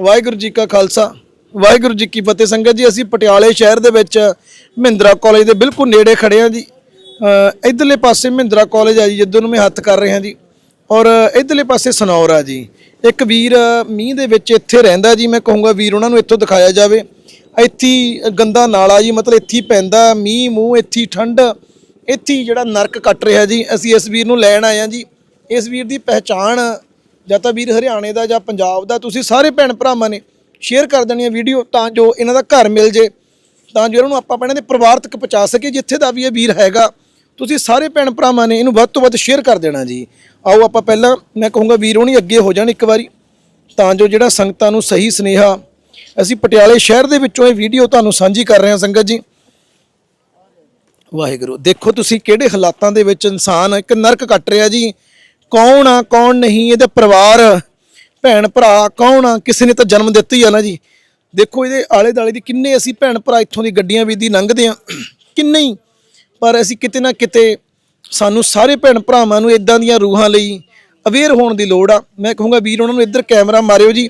ਵਾਹਿਗੁਰੂ ਜੀ ਕਾ ਖਾਲਸਾ। ਵਾਹਿਗੁਰੂ ਜੀ ਕੀ ਫਤਿਹ। ਸੰਗਤ ਜੀ ਅਸੀਂ ਪਟਿਆਲੇ ਸ਼ਹਿਰ ਦੇ ਵਿੱਚ ਮਹਿੰਦਰਾ ਕਾਲਜ ਦੇ ਬਿਲਕੁਲ ਨੇੜੇ ਖੜੇ ਹਾਂ ਜੀ। ਅ, ਇੱਧਰਲੇ ਪਾਸੇ ਮਹਿੰਦਰਾ ਕਾਲਜ ਆ ਜੀ ਜਿੱਦੋਂ ਨੂੰ ਮੈਂ ਹੱਥ ਕਰ ਰਿਹਾ ਜੀ। ਔਰ ਇੱਧਰਲੇ ਪਾਸੇ ਸਨੌਰ ਆ ਜੀ। ਇੱਕ ਵੀਰ ਮੀਂਹ ਦੇ ਵਿੱਚ ਇੱਥੇ ਰਹਿੰਦਾ ਜੀ ਮੈਂ ਕਹੂੰਗਾ ਵੀਰ ਉਹਨਾਂ ਨੂੰ ਇੱਥੋਂ ਦਿਖਾਇਆ ਜਾਵੇ। ਇੱਥੇ ਗੰਦਾ ਨਾਲਾ ਜੀ ਮਤਲਬ ਇੱਥੇ ਹੀ ਪੈਂਦਾ ਮੀਂਹ ਮੂੰਹ ਇੱਥੇ ਠੰਡ ਇੱਥੇ ਜਿਹੜਾ ਨਰਕ ਕੱਟ ਰਿਹਾ ਜੀ। ਅਸੀਂ ਇਸ ਵੀਰ ਨੂੰ ਲੈਣ ਆਏ ਹਾਂ ਜੀ। ਇਸ ਵੀਰ ਦੀ ਪਹਿਚਾਣ ਜਾਂ ਤਾਂ ਵੀਰ ਹਰਿਆਣੇ ਦਾ ਜਾਂ ਪੰਜਾਬ ਦਾ, ਤੁਸੀਂ ਸਾਰੇ ਭੈਣ ਭਰਾਵਾਂ ਨੇ ਸ਼ੇਅਰ ਕਰ ਦੇਣੀ ਹੈ ਵੀਡੀਓ ਤਾਂ ਜੋ ਇਹਨਾਂ ਦਾ ਘਰ ਮਿਲ ਜੇ, ਤਾਂ ਜੋ ਇਹਨਾਂ ਨੂੰ ਆਪਾਂ ਇਹਨਾਂ ਦੇ ਪਰਿਵਾਰ ਤੱਕ ਪਹੁੰਚਾ ਸਕੀਏ, ਜਿੱਥੇ ਦਾ ਵੀ ਇਹ ਵੀਰ ਹੈਗਾ, ਤੁਸੀਂ ਸਾਰੇ ਭੈਣ ਭਰਾਵਾਂ ਨੇ ਇਹਨੂੰ ਵੱਧ ਤੋਂ ਵੱਧ ਸ਼ੇਅਰ ਕਰ ਦੇਣਾ ਜੀ। ਆਓ ਆਪਾਂ ਪਹਿਲਾਂ, ਮੈਂ ਕਹੂੰਗਾ ਵੀਰ ਹੋਣੀ ਅੱਗੇ ਹੋ ਜਾਣ ਇੱਕ ਵਾਰੀ, ਤਾਂ ਜੋ ਜਿਹੜਾ ਸੰਗਤਾਂ ਨੂੰ ਸਹੀ ਸੁਨੇਹਾ, ਅਸੀਂ ਪਟਿਆਲੇ ਸ਼ਹਿਰ ਦੇ ਵਿੱਚੋਂ ਇਹ ਵੀਡੀਓ ਤੁਹਾਨੂੰ ਸਾਂਝੀ ਕਰ ਰਹੇ ਹਾਂ ਸੰਗਤ ਜੀ। ਵਾਹਿਗੁਰੂ, ਦੇਖੋ ਤੁਸੀਂ ਕਿਹੜੇ ਹਾਲਾਤਾਂ ਦੇ ਵਿੱਚ ਇਨਸਾਨ ਇੱਕ ਨਰਕ ਕੱਟ ਰਿਹਾ ਜੀ। ਕੌਣ ਆ, ਕੌਣ ਨਹੀਂ, ਇਹਦੇ ਪਰਿਵਾਰ, ਭੈਣ ਭਰਾ, ਕੌਣ ਆ, ਕਿਸੇ ਨੇ ਤਾਂ ਜਨਮ ਦਿੱਤਾ ਹੀ ਆ ਨਾ ਜੀ। ਦੇਖੋ ਇਹਦੇ ਆਲੇ ਦਾਲੇ ਦੀ ਕਿੰਨੇ ਅਸੀਂ ਭੈਣ ਭਰਾ ਇੱਥੋਂ ਦੀ ਗੱਡੀਆਂ ਵੀ ਦੀ ਲੰਘਦੇ ਆ, ਕਿੰਨੇ ਹੀ। ਪਰ ਅਸੀਂ ਕਿਤੇ ਨਾ ਕਿਤੇ ਸਾਨੂੰ ਸਾਰੇ ਭੈਣ ਭਰਾਵਾਂ ਨੂੰ ਇਦਾਂ ਦੀਆਂ ਰੂਹਾਂ ਲਈ ਅਵੇਅਰ ਹੋਣ ਦੀ ਲੋੜ ਆ। ਮੈਂ ਕਹੂੰਗਾ ਵੀਰ, ਉਹਨਾਂ ਨੂੰ ਇੱਧਰ ਕੈਮਰਾ ਮਾਰਿਓ ਜੀ।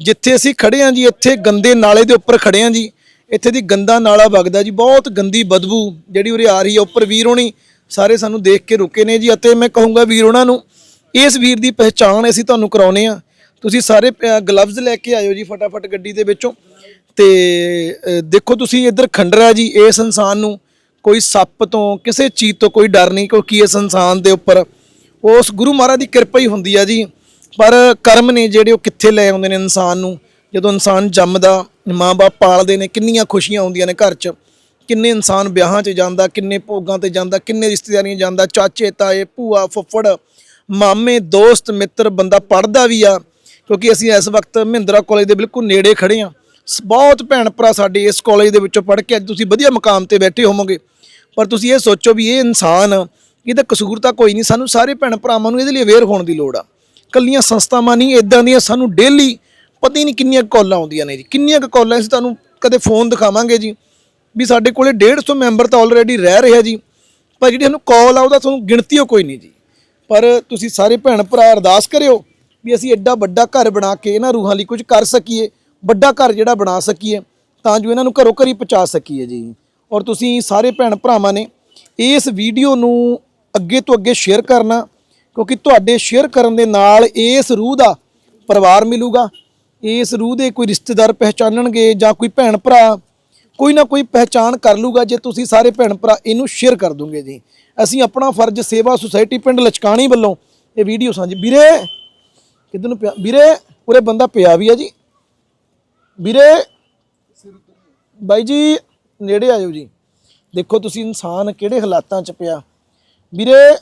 ਜਿੱਥੇ ਅਸੀਂ ਖੜੇ ਆ ਜੀ, ਇੱਥੇ ਗੰਦੇ ਨਾਲੇ ਦੇ ਉੱਪਰ ਖੜੇ ਆ ਜੀ। ਇੱਥੇ ਦੀ ਗੰਦਾ ਨਾਲਾ ਵਗਦਾ ਜੀ, ਬਹੁਤ ਗੰਦੀ ਬਦਬੂ ਜਿਹੜੀ ਉਰੇ ਆ ਰਹੀ ਆ। ਉੱਪਰ ਵੀਰ ਹੋਣੀ ਸਾਰੇ ਸਾਨੂੰ ਦੇਖ ਕੇ ਰੁਕੇ ਨੇ ਜੀ ਅਤੇ ਮੈਂ ਕਹੂੰਗਾ ਵੀਰ ਉਹਨਾਂ ਨੂੰ, ਇਸ ਵੀਰ ਦੀ ਪਹਿਚਾਣ ਅਸੀਂ ਤੁਹਾਨੂੰ ਕਰਾਉਨੇ ਆ। ਤੁਸੀਂ ਸਾਰੇ ਗਲਵਜ਼ ਲੈ ਕੇ ਆਇਓ ਜੀ ਫਟਾਫਟ ਗੱਡੀ ਦੇ ਵਿੱਚੋਂ। ਤੇ ਦੇਖੋ ਤੁਸੀਂ ਇੱਧਰ ਖੰਡਰਾ ਜੀ, ਇਸ ਇਨਸਾਨ ਨੂੰ ਕੋਈ ਸੱਪ ਤੋਂ, ਕਿਸੇ ਚੀਜ਼ ਤੋਂ ਕੋਈ ਡਰ ਨਹੀਂ, ਕਿਉਂਕਿ ਇਸ ਇਨਸਾਨ ਦੇ ਉੱਪਰ ਉਸ ਗੁਰੂ ਮਹਾਰਾਜ ਦੀ ਕਿਰਪਾ ਹੀ ਹੁੰਦੀ ਆ ਜੀ। ਪਰ ਕਰਮ ਨੇ ਜਿਹੜੇ ਉਹ ਕਿੱਥੇ ਲੈ ਆਉਂਦੇ ਨੇ ਇਨਸਾਨ ਨੂੰ? ਜਦੋਂ ਇਨਸਾਨ ਜੰਮਦਾ, ਮਾਂ-ਬਾਪ ਪਾਲਦੇ ਨੇ, ਕਿੰਨੀਆਂ ਖੁਸ਼ੀਆਂ ਆਉਂਦੀਆਂ ਨੇ ਘਰ 'ਚ। ਕਿੰਨੇ ਇਨਸਾਨ ਵਿਆਹਾਂ 'ਚ ਜਾਂਦਾ, ਕਿੰਨੇ ਭੋਗਾਂ ਤੇ ਜਾਂਦਾ, ਕਿੰਨੇ ਰਿਸ਼ਤੇਦਾਰੀਆਂ ਜਾਂਦਾ, ਚਾਚੇ, ਤਾਏ, ਭੂਆ, ਫੁੱਫੜ, ਮਾਮੇ, ਦੋਸਤ, ਮਿੱਤਰ, ਬੰਦਾ ਪੜਦਾ ਵੀ ਆ, ਕਿਉਂਕਿ ਅਸੀਂ ਇਸ ਵਕਤ ਮਹਿੰਦਰਾ ਕਾਲਜ ਦੇ ਬਿਲਕੁਲ ਨੇੜੇ ਖੜੇ ਆ ਬਹੁਤ ਭੈਣ ਭਰਾ ਸਾਡੇ ਇਸ ਕਾਲਜ ਦੇ ਵਿੱਚੋਂ ਪੜ੍ਹ ਕੇ ਅੱਜ ਤੁਸੀਂ ਵਧੀਆ ਮੁਕਾਮ ਤੇ ਬੈਠੇ ਹੋਵੋਗੇ। ਪਰ ਤੁਸੀਂ ਇਹ ਸੋਚੋ ਵੀ ਇਹ ਇਨਸਾਨ, ਇਹਦਾ ਕਸੂਰ ਤਾਂ ਕੋਈ ਨਹੀਂ, ਸਾਨੂੰ ਸਾਰੇ ਭੈਣ ਭਰਾਵਾਂ ਨੂੰ ਇਹਦੇ ਲਈ ਅਵੇਅਰ ਹੋਣ ਦੀ ਲੋੜ ਆ। ਕੱਲੀਆਂ ਸੰਸਥਾਵਾਂ ਨਹੀਂ ਇਦਾਂ ਦੀਆਂ ਸਾਨੂੰ ਡੇਲੀ ਪਤਾ ਹੀ ਨਹੀਂ ਕਿੰਨੀਆਂ ਕੁ ਕਾਲਾਂ ਆਉਂਦੀਆਂ ਨੇ ਜੀ। ਕਿੰਨੀਆਂ ਕੁ ਕਾਲਾਂ ਅਸੀਂ ਤੁਹਾਨੂੰ ਕਦੇ ਫੋਨ ਦਿਖਾਵਾਂਗੇ ਜੀ। ਵੀ ਸਾਡੇ ਕੋਲੇ 150 ਮੈਂਬਰ ਤਾਂ ਆਲਰੇਡੀ ਰਹਿ ਰਿਹਾ ਜੀ। ਪਰ ਜਿਹੜੀ ਸਾਨੂੰ ਕਾਲ ਉਹਦਾ ਤੁਹਾਨੂੰ ਗਿਣਤੀ ਓ ਕੋਈ ਨਹੀਂ ਜੀ। ਪਰ ਤੁਸੀਂ ਸਾਰੇ ਭੈਣ ਭਰਾ ਅਰਦਾਸ ਕਰਿਓ ਵੀ ਅਸੀਂ ਐਡਾ ਵੱਡਾ ਘਰ ਬਣਾ ਕੇ ਇਹਨਾਂ ਰੂਹਾਂ ਲਈ ਕੁਝ ਕਰ ਸਕੀਏ, ਵੱਡਾ ਘਰ ਜਿਹੜਾ ਬਣਾ ਸਕੀਏ, ਤਾਂ ਜੋ ਇਹਨਾਂ ਨੂੰ ਘਰੋਂ ਘਰੀ ਪਹੁੰਚਾ ਸਕੀਏ ਜੀ। ਔਰ ਤੁਸੀਂ ਸਾਰੇ ਭੈਣ ਭਰਾਵਾਂ ਨੇ ਇਸ ਵੀਡੀਓ ਨੂੰ ਅੱਗੇ ਤੋਂ ਅੱਗੇ ਸ਼ੇਅਰ ਕਰਨਾ, ਕਿਉਂਕਿ ਤੁਹਾਡੇ ਸ਼ੇਅਰ ਕਰਨ ਦੇ ਨਾਲ ਇਸ ਰੂਹ ਦਾ ਪਰਿਵਾਰ ਮਿਲੂਗਾ। ਇਸ ਰੂਹ ਦੇ ਕੋਈ ਰਿਸ਼ਤੇਦਾਰ ਪਹਿਚਾਨਣਗੇ ਜਾਂ ਕੋਈ ਭੈਣ ਭਰਾ ਕੋਈ ਨਾ ਕੋਈ ਪਹਿਚਾਣ ਕਰ ਲੂਗਾ ਜੇ ਤੁਸੀਂ ਸਾਰੇ ਭੈਣ ਭਰਾ ਇਹਨੂੰ ਸ਼ੇਅਰ ਕਰ ਦੋਗੇ ਜੀ। ਅਸੀਂ ਆਪਣਾ ਫਰਜ਼ ਸੇਵਾ ਸੁਸਾਇਟੀ ਪਿੰਡ ਲਚਕਾਣੀ ਵੱਲੋਂ ਇਹ ਵੀਡੀਓ ਸਾਂਝੀ ਵੀਰੇ, ਕਿੱਧਰ ਨੂੰ ਪਿਆ? ਵੀਰੇ, ਉਰੇ ਬੰਦਾ ਪਿਆ ਵੀ ਆ ਜੀ। ਵੀਰੇ, ਬਾਈ ਜੀ, ਨੇੜੇ ਆਇਓ ਜੀ। ਦੇਖੋ ਤੁਸੀਂ ਇਨਸਾਨ ਕਿਹੜੇ ਹਾਲਾਤਾਂ 'ਚ ਪਿਆ। ਵੀਰੇ,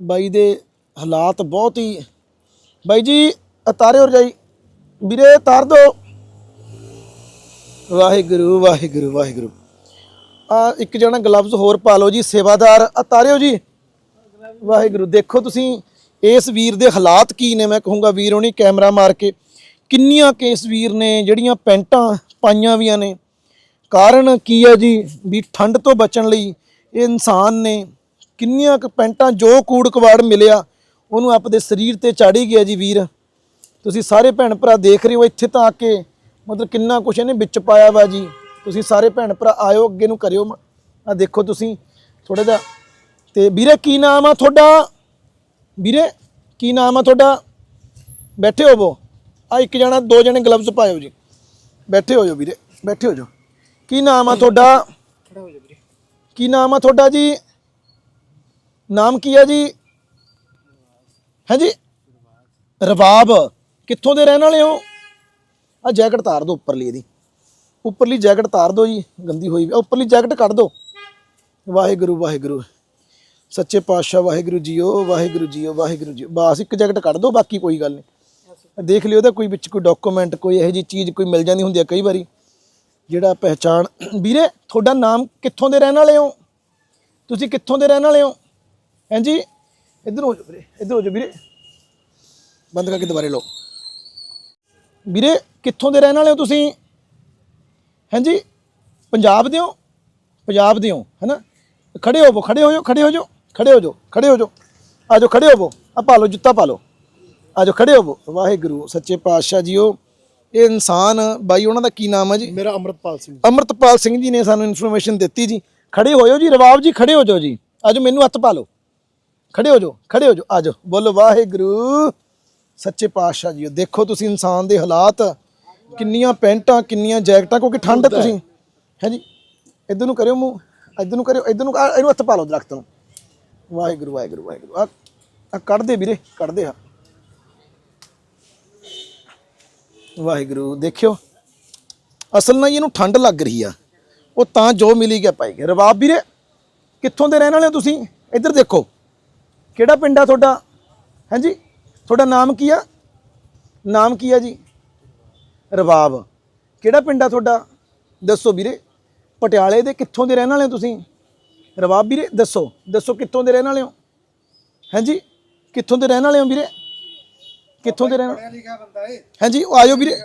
ਬਾਈ ਦੇ ਹਾਲਾਤ ਬਹੁਤ ਹੀ ਬਾਈ ਜੀ ਉਤਾਰਿਓ ਜਾਈ। ਵੀਰੇ, ਤਾਰ ਦੋ। ਵਾਹਿਗੁਰੂ ਵਾਹਿਗੁਰੂ ਵਾਹਿਗੁਰੂ। ਆ ਇੱਕ ਜਣਾ ਗਲਵਜ਼ ਹੋਰ ਪਾ ਲਓ ਜੀ, ਸੇਵਾਦਾਰ। ਉਤਾਰਿਓ ਜੀ, ਵਾਹਿਗੁਰੂ, ਦੇਖੋ ਤੁਸੀਂ, ਇਸ ਵੀਰ ਦੇ ਹਾਲਾਤ ਕੀ ਨੇ? ਮੈਂ ਕਹੂੰਗਾ ਵੀਰ ਉਹਨੇ ਕੈਮਰਾ ਮਾਰ ਕੇ, ਕਿੰਨੀਆਂ ਕੇਸ ਵੀਰ ਨੇ ਜਿਹੜੀਆਂ ਪੈਂਟਾਂ ਪਾਈਆਂ ਵੀਆਂ ਨੇ? ਕਾਰਨ ਕੀ ਹੈ ਜੀ? ਵੀ ਠੰਡ ਤੋਂ ਬਚਣ ਲਈ ਇਹ ਇਨਸਾਨ ਨੇ ਕਿੰਨੀਆਂ ਕੁ ਪੈਂਟਾਂ, ਜੋ ਕੂੜ ਕਵਾੜ ਮਿਲਿਆ, ਉਹਨੂੰ ਆਪਦੇ ਸਰੀਰ ਤੇ ਚਾੜੀ ਗਿਆ ਜੀ ਵੀਰ। ਤੁਸੀਂ ਸਾਰੇ ਭੈਣ ਭਰਾ ਦੇਖ ਰਹੇ ਹੋ, ਇੱਥੇ ਤਾਂ ਆ ਕੇ ਮਤਲਬ ਕਿੰਨਾ ਕੁਛ ਇਹਨੇ ਵਿੱਚ ਪਾਇਆ ਵਾ ਜੀ। ਤੁਸੀਂ ਸਾਰੇ ਭੈਣ ਭਰਾ ਆਇਓ ਅੱਗੇ ਨੂੰ ਕਰਿਓ। ਆ ਦੇਖੋ ਤੁਸੀਂ ਥੋੜਾ ਜਿਹਾ। ਤੇ ਵੀਰੇ ਕੀ ਨਾਮ ਆ ਤੁਹਾਡਾ? ਵੀਰੇ ਕੀ ਨਾਮ ਆ ਤੁਹਾਡਾ? ਬੈਠੇ ਹੋਵੋ। ਆ ਇੱਕ ਜਣਾ ਦੋ ਜਣੇ ਗਲਵਜ਼ ਪਾਇਓ ਜੀ। ਬੈਠੇ ਹੋ ਜਾਓ ਵੀਰੇ ਬੈਠੇ ਹੋ ਜਾਓ ਕੀ ਨਾਮ ਆ ਤੁਹਾਡਾ? ਕੀ ਨਾਮ ਆ ਤੁਹਾਡਾ ਜੀ? ਨਾਮ ਕੀ ਹੈ ਜੀ? ਹੈ ਜੀ? ਰਬਾਬ ਕਿੱਥੋਂ ਦੇ ਰਹਿਣ ਵਾਲੇ ਹੋ? ਆ ਜੈਕਟ ਤਾਰ ਦਿਓ ਉੱਪਰਲੀ ਇਹਦੀ। ਉੱਪਰਲੀ ਜੈਕਟ ਤਾਰ ਦਿਓ ਜੀ, ਗੰਦੀ ਹੋਈ ਵੀ। ਉੱਪਰਲੀ ਜੈਕਟ ਕੱਢ ਦਿਓ। ਵਾਹਿਗੁਰੂ ਵਾਹਿਗੁਰੂ। ਸੱਚੇ ਪਾਤਸ਼ਾਹ, ਵਾਹਿਗੁਰੂ ਜੀਓ ਵਾਹਿਗੁਰੂ ਜੀਓ ਵਾਹਿਗੁਰੂ ਜੀਓ। ਬਸ ਇੱਕ ਜੈਕਟ ਕੱਢ ਦਿਓ, ਬਾਕੀ ਕੋਈ ਗੱਲ ਨਹੀਂ। ਦੇਖ ਲਿਓ ਉਹਦਾ ਕੋਈ ਵਿੱਚ ਕੋਈ ਡਾਕੂਮੈਂਟ ਕੋਈ ਇਹੋ ਜੀ ਚੀਜ਼ ਕੋਈ ਮਿਲ ਜਾਂਦੀ ਹੁੰਦੀ ਆ ਕਈ ਵਾਰੀ। ਜਿਹੜਾ ਪਹਿਚਾਣ ਵੀਰੇ, ਤੁਹਾਡਾ ਨਾਮ ਕਿੱਥੋਂ ਦੇ ਰਹਿਣ ਵਾਲੇ ਹੋ? ਤੁਸੀਂ ਕਿੱਥੋਂ ਦੇ ਰਹਿਣ ਵਾਲੇ ਹੋ? ਹਾਂਜੀ ਇੱਧਰ ਹੋ ਜਾਓ ਵੀਰੇ, ਇੱਧਰ ਹੋ ਜਾਓ ਵੀਰੇ। ਬੰਦ ਕਰਕੇ ਦੁਬਾਰੇ ਲਓ। ਵੀਰੇ ਕਿੱਥੋਂ ਦੇ ਰਹਿਣ ਵਾਲੇ ਹੋ ਤੁਸੀਂ? ਹਾਂਜੀ? ਪੰਜਾਬ ਦੇ ਹੋ? ਪੰਜਾਬ ਦੇ ਹੋ ਹੈਨਾ? ਖੜੇ ਹੋਵੋ ਖੜੇ ਹੋ ਜਾਓ ਖੜੇ ਹੋ ਜਾਓ ਖੜੇ ਹੋ ਜਾਓ ਖੜੇ ਹੋ ਜਾਓ ਆ ਜਾਓ ਖੜੇ ਹੋਵੋ ਆ ਪਾ ਲਓ ਜੁੱਤਾ ਪਾ ਲਓ। ਆਜੋ ਖੜੇ ਹੋਵੋ ਵਾਹਿਗੁਰੂ ਸੱਚੇ ਪਾਤਸ਼ਾਹ ਜੀਓ। ਇਹ ਇਨਸਾਨ ਬਾਈ ਉਹਨਾਂ ਦਾ ਕੀ ਨਾਮ ਹੈ ਜੀ? ਮੇਰਾ ਅੰਮ੍ਰਿਤਪਾਲ ਸਿੰਘ। ਅਮਰਤਪਾਲ ਸਿੰਘ ਜੀ ਨੇ ਸਾਨੂੰ ਇਨਫੋਰਮੇਸ਼ਨ ਦਿੱਤੀ ਜੀ। ਖੜੇ ਹੋਇਓ ਜੀ ਰਵਾਬ ਜੀ ਖੜੇ ਹੋ ਜਾਓ ਜੀ। ਆਜੋ ਮੈਨੂੰ ਹੱਥ ਪਾ ਲਓ। ਖੜੇ ਹੋ ਜਾਓ ਖੜੇ ਹੋ ਜਾਓ। ਆਜੋ ਬੋਲੋ ਵਾਹਿਗੁਰੂ ਸੱਚੇ ਪਾਤਸ਼ਾਹ ਜੀ ਦੇਖੋ ਤੁਸੀਂ ਇਨਸਾਨ ਦੇ ਹਾਲਾਤ। ਕਿੰਨੀਆਂ ਪੈਂਟਾਂ ਕਿੰਨੀਆਂ ਜੈਕਟਾਂ ਕਿਉਂਕਿ ਠੰਡ ਹੈ। ਤੁਸੀਂ ਹੈ ਜੀ ਇਧਰ ਨੂੰ ਕਰਿਓ ਮੂੰਹ ਇਧਰ ਨੂੰ ਕਰਿਓ ਇਧਰ ਨੂੰ ਆਹ ਇਹਨੂੰ ਹੱਥ ਪਾ ਲਓ ਦਰਖਤ ਨੂੰ। ਵਾਹਿਗੁਰੂ ਵਾਹਿਗੁਰੂ ਵਾਹਿਗੁਰੂ। ਆ ਆ ਕੱਢ ਦੇ ਵੀਰੇ ਕੱਢ ਦੇ ਆ। ਵਾਹਿਗੁਰੂ ਦੇਖਿਓ। ਅਸਲ ਨਾਲ ਇਹਨੂੰ ਠੰਡ ਲੱਗ ਰਹੀ ਆ। ਉਹ ਤਾਂ ਜੋ ਮਿਲੀ ਗਿਆ ਪਾਈ ਗਿਆ। ਰਵਾਬ ਵੀਰੇ ਕਿੱਥੋਂ ਦੇ ਰਹਿਣ ਵਾਲੇ ਹੋ ਤੁਸੀਂ? ਇੱਧਰ ਦੇਖੋ। ਕਿਹੜਾ ਪਿੰਡ ਆ ਤੁਹਾਡਾ? ਹਾਂਜੀ ਤੁਹਾਡਾ ਨਾਮ ਕੀ ਆ? ਨਾਮ ਕੀ ਆ ਜੀ? ਰਵਾਬ। ਕਿਹੜਾ ਪਿੰਡ ਆ ਤੁਹਾਡਾ? ਦੱਸੋ ਵੀਰੇ। ਪਟਿਆਲੇ ਦੇ ਕਿੱਥੋਂ ਦੇ ਰਹਿਣ ਵਾਲੇ ਹੋ ਤੁਸੀਂ? ਰਵਾਬ ਵੀਰੇ ਦੱਸੋ। ਦੱਸੋ ਕਿੱਥੋਂ ਦੇ ਰਹਿਣ ਵਾਲੇ ਹੋ? ਹਾਂਜੀ? ਕਿੱਥੋਂ ਦੇ ਰਹਿਣ ਵਾਲੇ ਹੋ ਵੀਰੇ? ਕਿੱਥੋਂ ਦੇ ਰਹਿਣ ਏ? ਹਾਂਜੀ ਉਹ ਆਜੋ ਵੀਰੇ।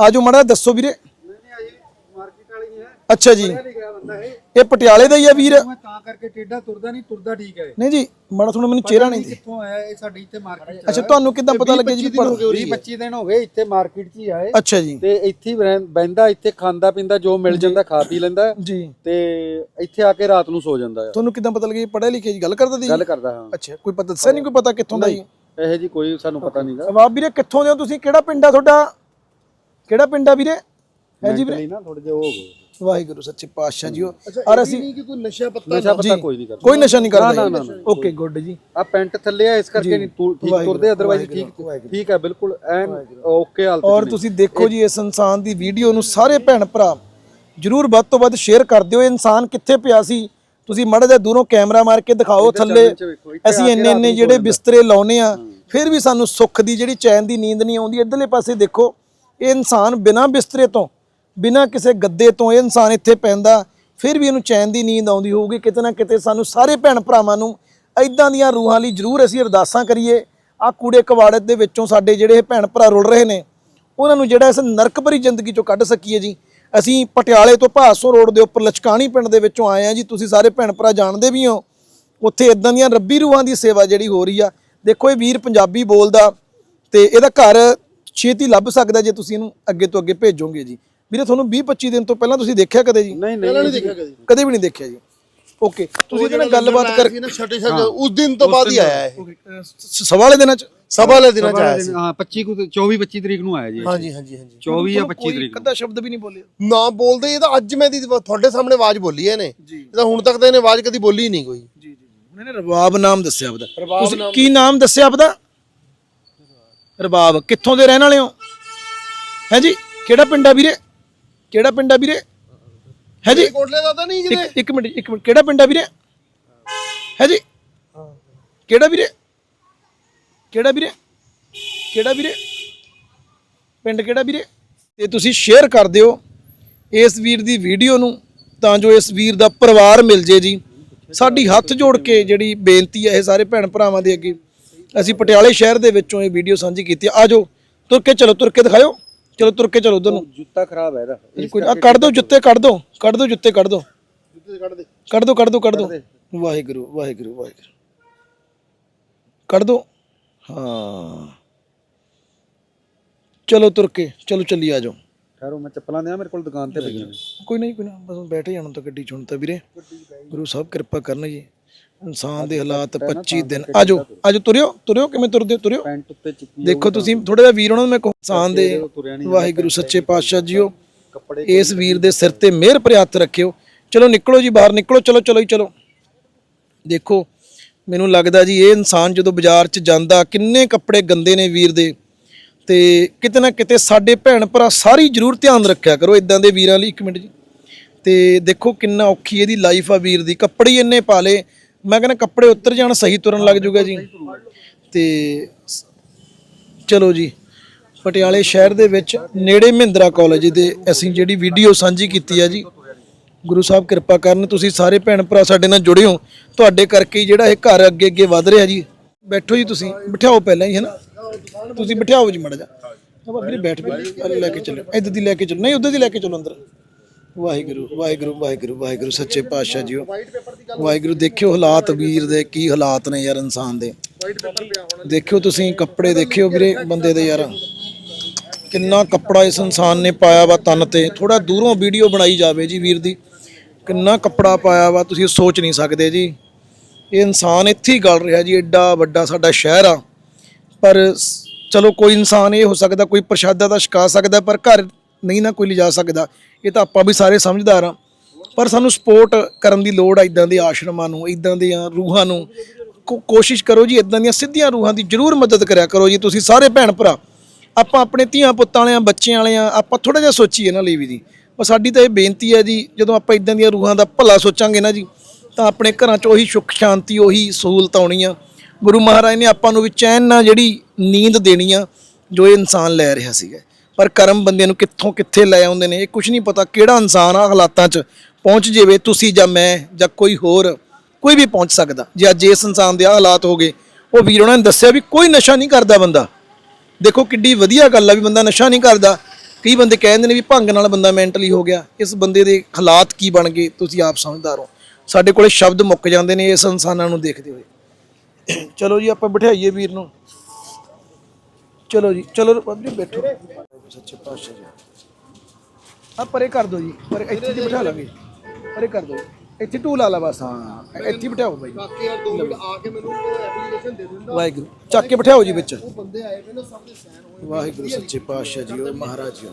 ਆਜੋ ਮੜਾ ਦੱਸੋ ਵੀਰੇ ਨਹੀਂ ਨਹੀਂ ਆਈ ਮਾਰਕੀਟ ਵਾਲੀ ਹੈ ਅੱਛਾ ਜੀ। ਬੰਦਾ ਇਹ। ਪਟਿਆਲੇ ਦਾ ਹੀ ਆ ਵੀਰ। ਮੈਂ ਤਾਂ ਕਰਕੇ ਟੇਡਾ ਤੁਰਦਾ ਨਹੀਂ ਤੁਰਦਾ ਠੀਕ ਹੈ ਨਹੀਂ ਜੀ ਮੜਾ ਥੋੜਾ ਮੈਨੂੰ ਚਿਹਰਾ ਨਹੀਂ ਦੇ ਕਿੱਥੋਂ ਆਇਆ ਇਹ ਸਾਡੀ ਇੱਥੇ ਮਾਰਕੀਟ ਅੱਛਾ ਤੁਹਾਨੂੰ ਕਿੱਦਾਂ ਪਤਾ ਲੱਗਿਆ ਜੀ 20 25 ਦਿਨ ਹੋ ਗਏ ਇੱਥੇ ਮਾਰਕੀਟ 'ਚ ਹੀ ਆਏ। ਅੱਛਾ ਜੀ। ਤੇ ਇੱਥੇ ਬਹਿੰਦਾ ਇੱਥੇ ਖਾਂਦਾ ਪੀਂਦਾ ਜੋ ਮਿਲ ਜਾਂਦਾ ਖਾ ਪੀ ਲੈਂਦਾ। ਹੈ ਜੀ। ਤੇ ਇੱਥੇ ਆ ਕੇ ਰਾਤ ਨੂੰ ਸੋ ਜਾਂਦਾ ਹੈ ਤੁਹਾਨੂੰ ਕਿੱਦਾਂ ਪਤਾ ਲੱਗਿਆ ਪੜ੍ਹਿਆ ਲਿਖਿਆ ਜੀ? ਗੱਲ ਕਰਦਾ ਦੀ ਗੱਲ ਕਰਦਾ ਹਾਂ। ਅੱਛਾ ਕੋਈ ਪਤਾ ਦੱਸਿਆ ਨਹੀਂ ਕੋਈ ਪਤਾ ਕਿੱਥੋਂ ਦਾ ਜੀ? ਇਹੋ ਜੀ ਕੋਈ ਸਾਨੂੰ ਪਤਾ ਨਹੀਂਗਾ। ਜਵਾਬ ਵੀਰੇ ਕਿੱਥੋਂ ਦੇ ਹੋ ਤੁਸੀਂ? ਕਿਹੜਾ ਪਿੰਡ ਆ ਤੁਹਾਡਾ? ਕਿਹੜਾ ਪਿੰਡ ਆ ਵੀਰੇ? ਹੈ ਜੀ ਵੀਰੇ? ਨਾ ਥੋੜੇ ਜਿਹਾ ਹੋ ਗਏ। ਵਾਹਿਗੁਰੂ ਸੱਚੇ ਪਾਤਸ਼ਾਹ ਜੀਓ। ਔਰ ਅਸੀਂ ਕਿ ਕੋਈ ਨਸ਼ਾ ਪੱਤਾ ਨਸ਼ਾ ਪੱਤਾ ਕੋਈ ਨਹੀਂ ਕਰਦਾ। ਕੋਈ ਨਸ਼ਾ ਨਹੀਂ ਕਰਦਾ ਓਕੇ ਗੁੱਡ ਜੀ। ਆ ਪੈਂਟ ਥੱਲੇ ਆ ਇਸ ਕਰਕੇ ਨਹੀਂ ਠੀਕ ਤੁਰਦੇ ਅਦਰਵਾਈਜ਼ ਠੀਕ ਠੀਕ ਹੈ ਬਿਲਕੁਲ ਐਨ ਓਕੇ ਹਾਲਤ ਔਰ ਤੁਸੀਂ ਦੇਖੋ ਜੀ ਇਸ ਇਨਸਾਨ ਦੀ ਵੀਡੀਓ ਨੂੰ ਸਾਰੇ ਭੈਣ ਭਰਾ ਜਰੂਰ ਵੱਧ ਤੋਂ ਵੱਧ ਸ਼ੇਅਰ ਕਰ ਦਿਓ। ਇਹ ਇਨਸਾਨ ਕਿੱਥੇ ਪਿਆ ਸੀ? ਤੁਸੀਂ ਮਾੜਾ ਜਿਹਾ ਦੂਰੋਂ ਕੈਮਰਾ ਮਾਰ ਕੇ ਦਿਖਾਓ ਥੱਲੇ। ਅਸੀਂ ਇੰਨੇ ਇੰਨੇ ਜਿਹੜੇ ਬਿਸਤਰੇ ਲਾਉਨੇ ਆ ਫਿਰ ਵੀ ਸਾਨੂੰ ਸੁੱਖ ਦੀ ਜਿਹੜੀ ਚੈਨ ਦੀ ਨੀਂਦ ਨਹੀਂ ਆਉਂਦੀ ਇਧਰਲੇ ਪਾਸੇ ਦੇਖੋ ਇਹ ਇਨਸਾਨ ਬਿਨਾਂ ਬਿਸਤਰੇ ਤੋਂ ਬਿਨਾਂ ਕਿਸੇ ਗੱਦੇ ਤੋਂ ਇਹ ਇਨਸਾਨ ਇੱਥੇ ਪੈਂਦਾ, ਫਿਰ ਵੀ ਇਹਨੂੰ ਚੈਨ ਦੀ ਨੀਂਦ ਆਉਂਦੀ ਹੋਊਗੀ। ਕਿਤੇ ਨਾ ਕਿਤੇ ਸਾਨੂੰ ਸਾਰੇ ਭੈਣ ਭਰਾਵਾਂ ਨੂੰ ਐਦਾਂ ਦੀਆਂ ਰੂਹਾਂ ਲਈ ਜਰੂਰ ਅਸੀਂ ਅਰਦਾਸਾਂ ਕਰੀਏ। ਆ ਕੂੜੇ ਕਵਾੜਤ ਦੇ ਵਿੱਚੋਂ ਸਾਡੇ ਜਿਹੜੇ ਇਹ ਭੈਣ ਭਰਾ ਰੁਲ ਰਹੇ ਨੇ, ਉਹਨਾਂ ਨੂੰ ਜਿਹੜਾ ਇਸ ਨਰਕ ਭਰੀ ਜ਼ਿੰਦਗੀ ਚੋਂ ਕੱਢ ਸਕੀਏ ਜੀ। ਅਸੀਂ ਪਟਿਆਲੇ ਤੋਂ ਭਾਸੋ ਰੋਡ ਦੇ ਉੱਪਰ ਲਚਕਾਣੀ ਪਿੰਡ ਦੇ ਵਿੱਚੋਂ ਆਏ ਆ ਜੀ। ਤੁਸੀਂ ਸਾਰੇ ਭੈਣ ਭਰਾ ਜਾਣਦੇ ਵੀ ਹੋ, ਉੱਥੇ ਇਦਾਂ ਦੀਆਂ ਰੱਬੀ ਰੂਹਾਂ ਦੀ ਸੇਵਾ ਜਿਹੜੀ ਹੋ ਰਹੀ ਆ। ਦੇਖੋ ਇਹ ਵੀਰ ਪੰਜਾਬੀ ਬੋਲਦਾ ਤੇ ਇਹਦਾ ਘਰ ਛੇਤੀ ਲੱਭ ਸਕਦਾ ਜੇ ਤੁਸੀਂ ਇਹਨੂੰ ਅੱਗੇ ਤੋਂ ਅੱਗੇ ਭੇਜੋਗੇ ਜੀ। ਵੀਰੇ ਤੁਹਾਨੂੰ 20 25 ਦਿਨ ਤੋਂ ਪਹਿਲਾਂ ਤੁਸੀਂ ਦੇਖਿਆ ਕਦੇ ਜੀ? ਨਹੀਂ ਨਹੀਂ ਦੇਖਿਆ ਕਦੀ। ਕਦੇ ਵੀ ਨਹੀਂ ਦੇਖਿਆ ਜੀ। ਓਕੇ ਤੁਸੀਂ ਇਹਦੇ ਨਾਲ ਗੱਲਬਾਤ ਕਰ ਨਾ ਛੋਟੇ ਛੋਟੇ ਉਸ ਦਿਨ ਤੋਂ ਬਾਅਦ ਹੀ ਆਇਆ ਹੈ ਸਵਾ ਵਾਲੇ ਦਿਨਾਂ ਚ? ਸਭਾ ਵਾਲੇ ਦਿਨਾਂ ਚ ਆਇਆ ਸੀ। ਹਾਂ 25 ਕੁ 24 25 ਤਰੀਕ ਨੂੰ ਆਇਆ ਜੀ ਹਾਂਜੀ ਹਾਂਜੀ ਹਾਂਜੀ। 24 ਜਾਂ 25 ਕੋਈ ਤਰੀਕ ਕਦਾ ਸ਼ਬਦ ਵੀ ਨਹੀਂ ਬੋਲੇ ਨਾ ਬੋਲਦੇ ਇਹ ਤਾਂ ਅੱਜ ਮੈਂ ਦੀ ਤੁਹਾਡੇ ਸਾਹਮਣੇ ਆਵਾਜ਼ ਬੋਲੀ ਹੈ ਇਹਨੇ। ਇਹ ਤਾਂ ਹੁਣ ਤੱਕ ਤਾਂ ਇਹਨੇ ਆਵਾਜ਼ ਕਦੀ ਬੋਲੀ ਨਹੀਂ ਕੋਈ। ਜੀ ਜੀ ਉਹਨੇ ਨੇ ਰਬਾਬ ਨਾਮ ਦੱਸਿਆ ਆਪਦਾ। ਤੁਸੀਂ ਕੀ ਨਾਮ ਦੱਸਿਆ ਆਪਦਾ? ਰਬਾਬ। ਕਿੱਥੋਂ ਦੇ ਰਹਿਣ ਵਾਲੇ ਹੋ? ਹੈ ਜੀ? ਕਿਹੜਾ ਪਿੰਡ ਆ ਵੀਰੇ? ਕਿਹੜਾ ਪਿੰਡ ਆ ਵੀਰੇ? ਹੈ ਜੀ? ਕੋਟਲੇ ਦਾ ਤਾਂ ਨਹੀਂ ਕਿਤੇ? ਇੱਕ ਇੱਕ ਮਿੰਟ ਇੱਕ ਮਿੰਟ। ਕਿਹੜਾ ਪਿੰਡ ਆ ਵੀਰੇ? ਹੈ ਜੀ? ਕਿਹੜਾ ਵੀਰੇ? ਕਿਹੜਾ ਵੀਰੇ? ਕਿਹੜਾ ਵੀਰੇ? ਪਿੰਡ ਕਿਹੜਾ ਵੀਰੇ? ਤੇ ਤੁਸੀਂ ਸ਼ੇਅਰ ਕਰ ਦਿਓ ਇਸ ਵੀਰ ਦੀ ਵੀਡੀਓ ਨੂੰ ਤਾਂ ਜੋ ਇਸ ਵੀਰ ਦਾ ਪਰਿਵਾਰ ਮਿਲ ਜੇ ਜੀ। ਸਾਡੀ ਹੱਥ ਜੋੜ ਕੇ ਜਿਹੜੀ ਬੇਨਤੀ ਹੈ ਇਹ ਸਾਰੇ ਭੈਣ ਭਰਾਵਾਂ ਦੇ ਅੱਗੇ ਅਸੀਂ ਪਟਿਆਲੇ ਸ਼ਹਿਰ ਦੇ ਵਿੱਚੋਂ ਇਹ ਵੀਡੀਓ ਸਾਂਝੀ ਕੀਤੀ ਆ। ਜਾਓ ਤੁਰ ਕੇ ਚਲੋ ਤੁਰ ਕੇ ਦਿਖਾਓ ਚਲੋ ਤੁਰ ਕੇ ਚਲੋ ਉਧਰ ਨੂੰ। ਜੁੱਤਾ ਖਰਾਬ ਹੈ ਇਹਦਾ। ਕੋਈ ਆ ਕੱਢ ਦੋ ਜੁੱਤੇ ਕੱਢ ਦੋ। ਕੱਢ ਦੋ ਜੁੱਤੇ ਕੱਢ ਦੋ। ਕੱਢ ਦੇ। ਕੱਢ ਦੋ ਕੱਢ ਦੋ ਕੱਢ ਦੋ। ਵਾਹਿਗੁਰੂ ਵਾਹਿਗੁਰੂ ਵਾਹਿਗੁਰੂ। ਕੱਢ ਦੋ। ਹਾਂ। ਚਲੋ ਤੁਰ ਕੇ ਚਲੋ ਚੱਲੀ ਆ ਜਾਓ। ਠਹਿਰੋ ਮੈਂ ਚੱਪਲਾਂ ਦਿਆਂ ਮੇਰੇ ਕੋਲ ਦੁਕਾਨ ਤੇ ਪਈਆਂ ਨੇ ਕੋਈ ਨਹੀਂ ਕੋਈ ਨਾ ਬਸ ਬੈਠੇ ਜਾਣ ਤਾਂ ਗੱਡੀ ਚੁਣ ਤਾਂ ਵੀਰੇ ਗੁਰੂ ਸਾਹਿਬ ਕਿਰਪਾ ਕਰਨ ਜੀ ਇਨਸਾਨ ਦੇ ਹਾਲਾਤ 25 ਦਿਨ ਆਜੋ ਆਜੋ ਤੁਰਿਓ ਤੁਰਿਓ ਕਿਵੇਂ ਤੁਰਦੇ ਹੋ? ਤੁਰਿਓ? ਪੈਂਟ ਉੱਤੇ ਚਿੱਕੀ ਦੇਖੋ ਤੁਸੀਂ ਥੋੜਾ ਜਿਹਾ ਵੀਰ ਉਹਨਾਂ ਨੂੰ ਮੈਂ ਕਹੂੰ ਇਨਸਾਨ ਦੇ ਵਾਹਿਗੁਰੂ ਸੱਚੇ ਪਾਤਸ਼ਾਹ ਜੀਓ। ਕੱਪੜੇ ਇਸ ਵੀਰ ਦੇ ਸਿਰ ਤੇ ਮਿਹਰ ਭਰੇ ਹੱਥ ਰੱਖਿਓ। ਚਲੋ ਨਿਕਲੋ ਜੀ ਬਾਹਰ ਨਿਕਲੋ ਚਲੋ ਚਲੋ ਜੀ ਚਲੋ। ਦੇਖੋ ਮੈਨੂੰ ਲੱਗਦਾ ਜੀ ਇਹ ਇਨਸਾਨ ਜਦੋਂ ਬਾਜ਼ਾਰ 'ਚ ਜਾਂਦਾ ਕਿੰਨੇ ਕੱਪੜੇ ਗੰਦੇ ਨੇ ਵੀਰ ਦੇ। ਤੇ ਕਿਤੇ ਨਾ ਕਿਤੇ ਸਾਡੇ ਭੈਣ ਭਰਾ ਸਾਰੀ ਜ਼ਰੂਰ ਧਿਆਨ ਰੱਖਿਆ ਕਰੋ ਇਦਾਂ ਦੇ ਵੀਰਾਂ ਲਈ। ਇੱਕ ਮਿੰਟ ਜੀ। ਤੇ ਦੇਖੋ ਕਿੰਨਾ ਔਖੀ ਇਹਦੀ ਲਾਈਫ ਆ ਵੀਰ ਦੀ। ਕੱਪੜੇ ਹੀ ਇੰਨੇ ਪਾ ਲੇ ਮੈਂ ਕਹਿੰਦਾ ਕੱਪੜੇ ਉਤਰ ਜਾਣ, ਸਹੀ ਤੁਰਨ ਲੱਗ ਜੂਗਾ ਜੀ। ਤੇ ਚਲੋ ਜੀ, ਪਟਿਆਲੇ ਸ਼ਹਿਰ ਦੇ ਵਿੱਚ ਨੇੜੇ ਮਹਿੰਦਰਾ ਕਾਲਜ ਦੇ ਅਸੀਂ ਜਿਹੜੀ ਵੀਡੀਓ ਸਾਂਝੀ ਕੀਤੀ ਆ ਜੀ, ਗੁਰੂ ਸਾਹਿਬ ਕਿਰਪਾ ਕਰਨ, ਤੁਸੀਂ ਸਾਰੇ ਭੈਣ ਭਰਾ ਸਾਡੇ ਨਾਲ ਜੁੜੇ ਹੋ। ਤੁਹਾਡੇ ਕਰਕੇ ਹੀ ਜਿਹੜਾ ਇਹ ਘਰ ਅੱਗੇ ਅੱਗੇ ਵਧ ਰਿਹਾ ਜੀ। ਬੈਠੋ ਜੀ ਤੁਸੀਂ, ਬਿਠਾਓ ਪਹਿਲਾਂ ਹੀ, ਹੈ ਨਾ? ਤੁਸੀਂ ਬਿਠਾਓ ਜੀ ਮੜਾ ਜਾ ਆਪਾਂ ਵੀਰੇ ਬੈਠ ਕੇ ਲੈ ਕੇ ਚੱਲੋ, ਇੱਧਰ ਦੀ ਲੈ ਕੇ ਚੱਲੋ, ਨਹੀਂ, ਉੱਧਰ ਦੀ ਲੈ ਕੇ ਚੱਲੋ ਅੰਦਰ। ਵਾਹਿਗੁਰੂ ਵਾਹਿਗੁਰੂ ਵਾਹਿਗੁਰੂ ਵਾਹਿਗੁਰੂ, ਸੱਚੇ ਪਾਤਸ਼ਾਹ ਜੀਓ। ਵਾਹਿਗੁਰੂ, ਦੇਖਿਓ ਹਾਲਾਤ ਵੀਰ ਦੇ ਕੀ ਹਾਲਾਤ ਨੇ ਯਾਰ ਇਨਸਾਨ ਦੇ। ਦੇਖਿਓ ਤੁਸੀਂ ਕੱਪੜੇ, ਦੇਖਿਓ ਵੀਰੇ ਬੰਦੇ ਦੇ ਯਾਰ। ਕਿੰਨਾ ਕੱਪੜਾ ਇਸ ਇਨਸਾਨ ਨੇ ਪਾਇਆ ਵਾ ਤਨ ਤੇ। ਥੋੜਾ ਦੂਰੋਂ ਵੀਡੀਓ ਬਣਾਈ ਜਾਵੇ ਜੀ ਵੀਰ ਦੀ। ਕਿੰਨਾ ਕੱਪੜਾ ਪਾਇਆ ਵਾ, ਤੁਸੀਂ ਸੋਚ ਨਹੀਂ ਸਕਦੇ ਜੀ। ਇਹ ਇਨਸਾਨ ਇੱਥੇ ਹੀ ਗਲ ਰਿਹਾ ਜੀ ਐਡਾ ਵੱਡਾ ਸਾਡਾ ਸ਼ਹਿਰ ਆ। ਪਰ ਚਲੋ ਕੋਈ ਇਨਸਾਨ ਇਹ ਹੋ ਸਕਦਾ, ਕੋਈ ਪ੍ਰਸ਼ਾਦਾ ਤਾਂ ਛਕਾ ਸਕਦਾ, ਪਰ ਘਰ ਨਹੀਂ ਨਾ ਕੋਈ ਲਿਜਾ ਸਕਦਾ। ਇਹ ਤਾਂ ਆਪਾਂ ਵੀ ਸਾਰੇ ਸਮਝਦਾਰ ਆ ਪਰ ਸਾਨੂੰ ਸਪੋਰਟ ਕਰਨ ਦੀ ਲੋੜ ਆ ਇਦਾਂ ਦੇ ਆਸ਼ਰਮਾਂ ਨੂੰ, ਇਦਾਂ ਦੀਆਂ ਰੂਹਾਂ ਨੂੰ। ਕੋਸ਼ਿਸ਼ ਕਰੋ ਜੀ, ਇਦਾਂ ਦੀਆਂ ਸਿੱਧੀਆਂ ਰੂਹਾਂ ਦੀ ਜ਼ਰੂਰ ਮਦਦ ਕਰਿਆ ਕਰੋ ਜੀ। ਤੁਸੀਂ ਸਾਰੇ ਭੈਣ ਭਰਾ, ਆਪਾਂ ਆਪਣੇ ਧੀਆਂ ਪੁੱਤਾਂ ਵਾਲਿਆਂ, ਬੱਚਿਆਂ ਵਾਲਿਆਂ, ਆਪਾਂ ਥੋੜਾ ਜਿਹਾ ਸੋਚੀਏ ਇਹਨਾਂ ਲਈ ਵੀ ਜੀ ਪਰ ਸਾਡੀ ਤਾਂ ਇਹ ਬੇਨਤੀ ਹੈ ਜੀ, ਜਦੋਂ ਆਪਾਂ ਇਦਾਂ ਦੀਆਂ ਰੂਹਾਂ ਦਾ ਭਲਾ ਸੋਚਾਂਗੇ ਨਾ ਜੀ, ਤਾਂ ਆਪਣੇ ਘਰਾਂ 'ਚ ਉਹੀ ਸੁੱਖ, ਸ਼ਾਂਤੀ, ਉਹੀ ਸਹੂਲਤ ਆਉਣੀ ਆ ਗੁਰੂ ਮਹਾਰਾਜ ਨੇ ਆਪਾਂ ਨੂੰ ਵੀ ਚੈਨ ਨਾਲ ਜਿਹੜੀ ਨੀਂਦ ਦੇਣੀ ਆ, ਜੋ ਇਹ ਇਨਸਾਨ ਲੈ ਰਿਹਾ ਸੀਗਾ। ਪਰ ਕਰਮ ਬੰਦੇ ਨੂੰ ਕਿੱਥੋਂ ਕਿੱਥੇ ਲੈ ਆਉਂਦੇ ਨੇ? ਇਹ ਕੁਝ ਨਹੀਂ ਪਤਾ ਕਿਹੜਾ ਇਨਸਾਨ ਆ ਹਾਲਾਤਾਂ 'ਚ ਪਹੁੰਚ ਜਾਵੇ, ਤੁਸੀਂ ਜਾਂ ਮੈਂ ਜਾਂ ਕੋਈ ਹੋਰ, ਕੋਈ ਵੀ ਪਹੁੰਚ ਸਕਦਾ। ਜੇ ਅੱਜ ਇਸ ਇਨਸਾਨ ਦੇ ਆਹ ਹਾਲਾਤ ਹੋ ਗਏ, ਉਹ ਵੀਰ ਉਹਨਾਂ ਨੇ ਦੱਸਿਆ ਵੀ ਕੋਈ ਨਸ਼ਾ ਨਹੀਂ ਕਰਦਾ ਬੰਦਾ। ਦੇਖੋ ਕਿੱਡੀ ਵਧੀਆ ਗੱਲ ਆ ਵੀ ਬੰਦਾ ਨਸ਼ਾ ਨਹੀਂ ਕਰਦਾ। ਕਈ ਬੰਦੇ ਕਹਿੰਦੇ ਨੇ ਵੀ ਭੰਗ ਨਾਲ ਬੰਦਾ ਮੈਂਟਲੀ ਹੋ ਗਿਆ। ਇਸ ਬੰਦੇ ਦੇ ਹਾਲਾਤ ਕੀ ਬਣ ਗਏ, ਤੁਸੀਂ ਆਪ ਸਮਝਦਾਰ ਹੋ। ਸਾਡੇ ਕੋਲੇ ਸ਼ਬਦ ਮੁੱਕ ਜਾਂਦੇ ਨੇ ਇਸ ਇਨਸਾਨਾਂ ਨੂੰ ਦੇਖਦੇ ਹੋਏ। ਚਲੋ ਜੀ, ਆਪਾਂ ਬਿਠਾਈਏ ਵੀਰ ਨੂੰ। ਚਲੋ ਜੀ ਚਲੋ ਬੱਬੀ ਬੈਠੋ। ਸੱਚੇ ਪਾਤਸ਼ਾਹ ਜੀ ਆ ਪਰੇ ਕਰ ਦਿਓ ਜੀ ਪਰ ਇੱਥੇ ਜੀ ਬਿਠਾ ਲਾਂਗੇ। ਪਰੇ ਕਰ ਦਿਓ। ਇੱਥੇ ਢੂ ਲਾ ਲਾ ਬਸ। ਹਾਂ ਇੱਥੇ ਬਿਠਾਓ ਬਾਈ। ਬਾਕੀ ਯਾਰ 2 ਮਿੰਟ ਆ ਕੇ ਮੈਨੂੰ ਐਪਲੀਕੇਸ਼ਨ ਦੇ ਦਿੰਦਾ। ਵਾਹਿਗੁਰੂ ਚੱਕ ਕੇ ਬਿਠਾਓ ਜੀ ਵਿੱਚ। ਉਹ ਬੰਦੇ ਆਏ ਨੇ ਸਭ ਦੇ ਸਾਈਨ ਹੋਏ ਵਾਹਿਗੁਰੂ ਸੱਚੇ ਪਾਤਸ਼ਾਹ ਜੀ ਓ ਮਹਾਰਾਜ ਜੀ।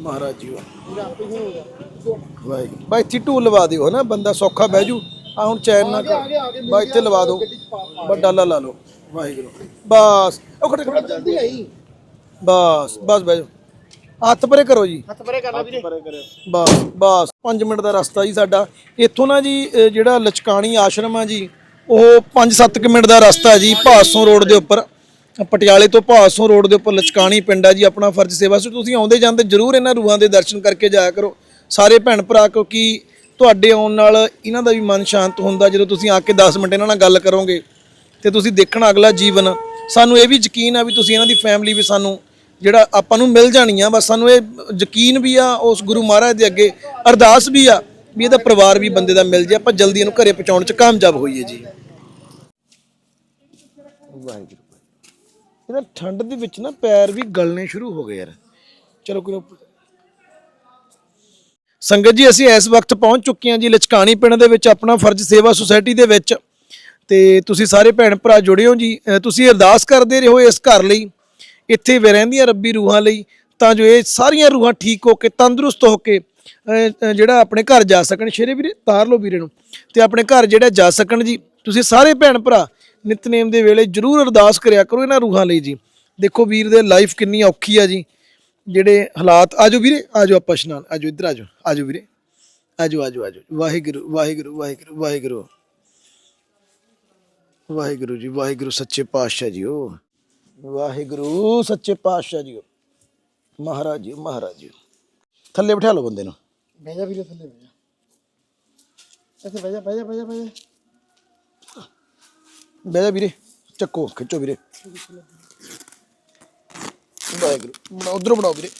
ਮਹਾਰਾਜ ਜੀ। ਵਾਹਿਗੁਰੂ। ਬਾਈ ਇੱਥੇ ਢੂ ਲਵਾ ਦਿਓ ਹਨਾ? ਬੰਦਾ ਸੌਖਾ ਬਹਿ ਜੂ। ਆ ਹੁਣ ਚੈਨ ਨਾ ਕਰ ਬਾਈ ਇੱਥੇ ਲਵਾ ਦਿਓ। ਵੱਡਾ ਲਾ ਲਾ ਲਓ। ਵਾਹਿਗੁਰੂ। ਬਸ। ਉਹ ਖੜੇ ਖੜੇ ਜਲਦੀ ਆਈ। ਬਸ ਬਸ ਬਹਿ ਜਾਓ। ਹੱਥ ਪਰੇ ਕਰੋ ਜੀ। ਹੱਥ ਪਰੇ ਕਰਨਾ ਵੀਰੇ। ਬਸ ਬਸ। 5 ਮਿੰਟ ਦਾ ਰਸਤਾ ਜੀ ਸਾਡਾ। ਇੱਥੋਂ ਨਾ ਜੀ ਅ, ਜਿਹੜਾ ਲਚਕਾਣੀ ਆਸ਼ਰਮ ਆ ਜੀ ਉਹ 5-7 ਮਿੰਟ ਦਾ ਰਸਤਾ ਹੈ ਜੀ ਭਾਸੋਂ ਰੋਡ ਦੇ ਉੱਪਰ। ਪਟਿਆਲੇ ਤੋਂ ਭਾਸੋਂ ਰੋਡ ਦੇ ਉੱਪਰ ਲਚਕਾਣੀ ਪਿੰਡ ਆ ਜੀ ਆਪਣਾ ਫਰਜ਼ ਸੇਵਾ। ਸੋ ਤੁਸੀਂ ਆਉਂਦੇ ਜਾਂਦੇ ਜਰੂਰ ਇਹਨਾਂ ਰੂਹਾਂ ਦੇ ਦਰਸ਼ਨ ਕਰਕੇ ਜਾਇਆ ਕਰੋ। ਸਾਰੇ ਭੈਣ ਭਰਾ ਕਿਉਂਕਿ ਤੁਹਾਡੇ ਆਉਣ ਨਾਲ ਇਹਨਾਂ ਦਾ ਵੀ ਮਨ ਸ਼ਾਂਤ ਹੁੰਦਾ ਜਦੋਂ ਤੁਸੀਂ ਆ ਕੇ 10 ਮਿੰਟ ਇਹਨਾਂ ਨਾਲ ਗੱਲ ਕਰੋਗੇ। ਤੇ ਤੁਸੀਂ ਦੇਖਣਾ ਅਗਲਾ ਜੀਵਨ। ਸਾਨੂੰ ਇਹ ਵੀ ਯਕੀਨ ਆ ਵੀ ਤੁਸੀਂ ਇਹਨਾਂ ਦੀ ਫੈਮਿਲੀ ਵੀ ਸਾਨੂੰ ਜਿਹੜਾ ਆਪਾਂ ਨੂੰ ਮਿਲ ਜਾਣੀ ਆ ਬਸ ਸਾਨੂੰ ਇਹ ਯਕੀਨ ਵੀ ਆ ਉਸ ਗੁਰੂ ਮਹਾਰਾਜ ਦੇ ਅੱਗੇ, ਅਰਦਾਸ ਵੀ ਆ ਵੀ ਇਹਦਾ ਪਰਿਵਾਰ ਵੀ ਬੰਦੇ ਦਾ ਮਿਲ ਜੇ, ਆਪਾਂ ਜਲਦੀ ਇਹਨੂੰ ਘਰੇ ਪਹੁੰਚਾਉਣ ਚ ਕਾਮਯਾਬ ਹੋਈਏ ਜੀ। ਵਾਹਿਗੁਰੂ। ਇਹਦਾ ਠੰਡ ਦੇ ਵਿੱਚ ਨਾ ਪੈਰ ਵੀ ਗਲਣੇ ਸ਼ੁਰੂ ਹੋ ਗਏ ਯਾਰ। ਚਲੋ ਕੋਈ ਸੰਗਤ ਜੀ, ਅਸੀਂ ਇਸ ਵਕਤ ਪਹੁੰਚ ਚੁੱਕੇ ਹਾਂ ਜੀ, ਲਚਕਾਣੀ ਪਿੰਡ ਦੇ ਵਿੱਚ, ਆਪਣਾ ਫਰਜ਼ ਸੇਵਾ ਸੁਸਾਇਟੀ ਦੇ ਵਿੱਚ। ਤੇ ਤੁਸੀਂ ਸਾਰੇ ਭੈਣ ਭਰਾ ਜੁੜਿਓ ਜੀ। ਤੁਸੀਂ ਅਰਦਾਸ ਕਰਦੇ ਰਹੋ ਇਸ ਘਰ ਲਈ, ਇੱਥੇ ਵੇ ਰਹਿੰਦੀਆਂ ਰੱਬੀ ਰੂਹਾਂ ਲਈ, ਤਾਂ ਜੋ ਇਹ ਸਾਰੀਆਂ ਰੂਹਾਂ ਠੀਕ ਹੋ ਕੇ, ਤੰਦਰੁਸਤ ਹੋ ਕੇ ਜਿਹੜਾ ਆਪਣੇ ਘਰ ਜਾ ਸਕਣ। ਸ਼ੇਰੇ ਵੀਰੇ, ਤਾਰ ਲਓ ਵੀਰੇ ਨੂੰ। ਤੇ ਆਪਣੇ ਘਰ ਜਿਹੜਾ ਜਾ ਸਕਣ ਜੀ, ਤੁਸੀਂ ਸਾਰੇ ਭੈਣ ਭਰਾ ਨਿਤਨੇਮ ਦੇ ਵੇਲੇ ਜਰੂਰ ਅਰਦਾਸ ਕਰਿਆ ਕਰੋ ਇਹਨਾਂ ਰੂਹਾਂ ਲਈ ਜੀ। ਦੇਖੋ ਵੀਰ ਦੇ ਲਾਈਫ ਕਿੰਨੀ ਔਖੀ ਆ ਜੀ। ਜਿਹੜੇ ਹਾਲਾਤ, ਆਜੋ ਵੀਰੇ, ਆਜੋ ਆਪਾਂ ਇਸ਼ਨਾਨ, ਆਜੋ ਇੱਧਰ ਆਜੋ ਆਜੋ ਵੀਰੇ। ਆਜੋ ਆਜੋ ਆਜੋ। ਵਾਹਿਗੁਰੂ ਵਾਹਿਗੁਰੂ ਵਾਹਿਗੁਰੂ ਵਾਹਿਗੁਰੂ। ਵਾਹਿਗੁਰੂ ਜੀ ਵਾਹਿਗੁਰੂ ਸੱਚੇ ਪਾਤਸ਼ਾਹ ਜੀਓ। ਵਾਹਿਗੁਰੂ ਸੱਚੇ ਪਾਤਸ਼ਾਹ ਜੀਓ। ਮਹਾਰਾਜ ਜੀ ਮਹਾਰਾਜ ਜੀ ਥੱਲੇ ਬਿਠਾ ਲਓ ਬੰਦੇ ਨੂੰ। ਬਹਿ ਜਾ ਵੀਰੇ ਥੱਲੇ ਬਹਿ ਜਾ। ਇੱਥੇ ਬਹਿ ਜਾ ਬਹਿ ਜਾ ਬਹਿ ਜਾ ਬਹਿ ਜਾ। ਬਹਿ ਜਾ ਵੀਰੇ ਚੱਕੋ ਖਿੱਚੋ ਵੀਰੇ। ਵਾਹਿਗੁਰੂ ਬਣਾ ਉਧਰੋਂ ਬਣਾਓ ਵੀਰੇ।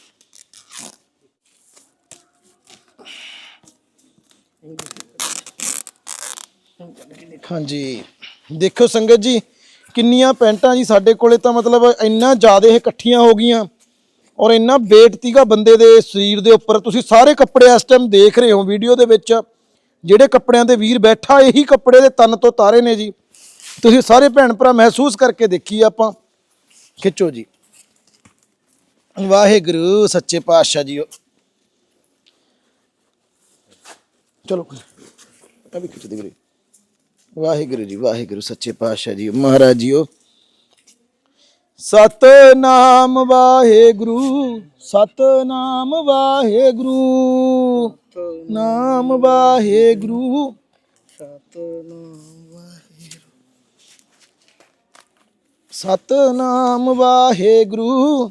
ਹਾਂਜੀ। ਦੇਖੋ ਸੰਗਤ ਜੀ, ਕਿੰਨੀਆਂ ਪੈਂਟਾਂ ਜੀ ਸਾਡੇ ਕੋਲੇ ਤਾਂ ਮਤਲਬ ਇੰਨਾ ਜ਼ਿਆਦਾ ਇਹ ਇਕੱਠੀਆਂ ਹੋ ਗਈਆਂ ਔਰ ਇੰਨਾ weight ਤੀਗਾ ਬੰਦੇ ਦੇ ਸਰੀਰ ਦੇ ਉੱਪਰ, ਤੁਸੀਂ ਸਾਰੇ ਕੱਪੜੇ ਇਸ ਟਾਈਮ ਦੇਖ ਰਹੇ ਹੋ ਵੀਡੀਓ ਦੇ ਵਿੱਚ, ਜਿਹੜੇ ਕੱਪੜਿਆਂ ਤੇ ਵੀਰ ਬੈਠਾ, ਇਹੀ ਕੱਪੜੇ ਦੇ ਤਨ ਤੋਂ ਤਾਰੇ ਨੇ ਜੀ। ਤੁਸੀਂ ਸਾਰੇ ਭੈਣ ਭਰਾ ਮਹਿਸੂਸ ਕਰਕੇ ਦੇਖੀ ਆਪਾਂ। ਖਿੱਚੋ ਜੀ। ਵਾਹਿਗੁਰੂ, ਸੱਚੇ ਪਾਤਸ਼ਾਹ ਜੀ। ਚਲੋ, ਆ ਵੀ ਖਿੱਚ ਦੇ ਵੀਰੇ। ਵਾਹਿਗੁਰੂ ਜੀ, ਵਾਹਿਗੁਰੂ, ਸੱਚੇ ਪਾਤਸ਼ਾਹ ਜੀ ਮਹਾਰਾਜ ਜੀਓ ਸਤਨਾਮ ਵਾਹਿਗੁਰੂ ਸਤਨਾਮ ਵਾਹਿਗੁਰੂ, ਨਾਮ ਵਾਹਿਗੁਰੂ। ਸਤਨਾਮ ਵਾਹਿਗੁਰੂ